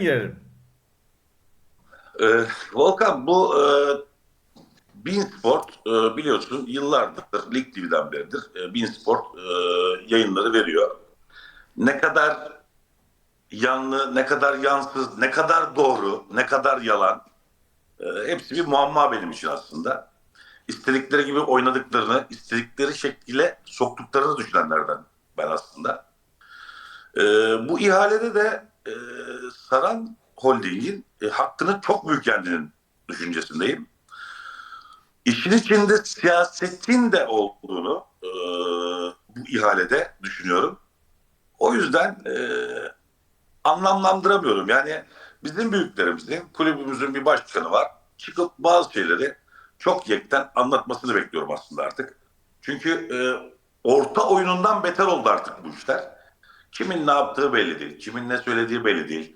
girelim. Ee, Volkan bu e, Bein Sport e, biliyorsun yıllardır Lig TV'den beridir. E, Bein Sport e, yayınları veriyor. Ne kadar yanlı, ne kadar yansız, ne kadar doğru, ne kadar yalan e, hepsi bir muamma benim için aslında. İstedikleri gibi oynadıklarını, istedikleri şekilde soktuklarını düşünenlerden ben aslında. E, bu ihalede de e, Saran Holding'in e, hakkını çok büyük yendiğinin düşüncesindeyim. İşin içinde siyasetin de olduğunu e, bu ihalede düşünüyorum. O yüzden e, anlamlandıramıyorum. Yani bizim büyüklerimizin, kulübümüzün bir başkanı var. Çıkıp bazı şeyleri çok yekten anlatmasını bekliyorum aslında artık. Çünkü e, orta oyunundan beter oldu artık bu işler. Kimin ne yaptığı belli değil, kimin ne söylediği belli değil.